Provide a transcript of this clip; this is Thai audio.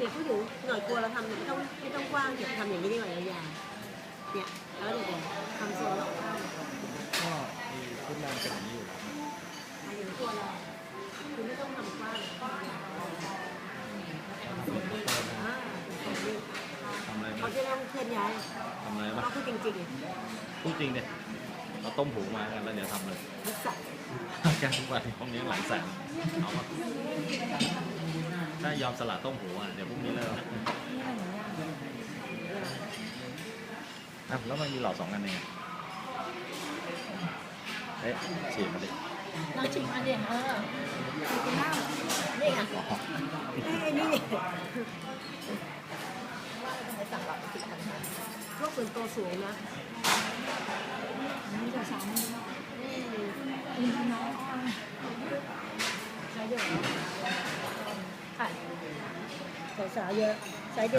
ถึงหน่อยกลัวเราทำไม่ต้องไม่ต้องกว้างเดี๋ยวทำอย่างนี้ดีกว่ายาวเนี่ยแล้วเดี๋ยวทำโซนรอบข้างก็มีขึ้นแรงเป็นอย่างนี้อยู่แล้วทำอย่างตัวเราคือไม่ต้องทำกว้างอ่าเป็นโซนนี้ทำอะไรเขาบ้างจะต้องเคลื่อนย้ายทำอะไรบ้างเราพูดจริงพูดจริงดิเราต้มหูมากันแล้วเดี๋ยวทำเลย ๆนิสัยแกทุกวันห้องนี้หลายแสนเอามา ยอมสละต้มหูอะเดี๋ยวพรุ่งนี้เลิกนะอะแล้วมันมีหลอดสองอันเองอะเอ๊ะฉีดมาดิเราชิมอันเดียวเออกินข้าวนี่ไงไอ้นี่เนี่ยไปสั่งแบบสิบพันห้าพวกคนโตสูงนะนี่จะสามอืมกินน้อยใช้เยอะแล้วค่ะ สาวๆเยอะใช้เ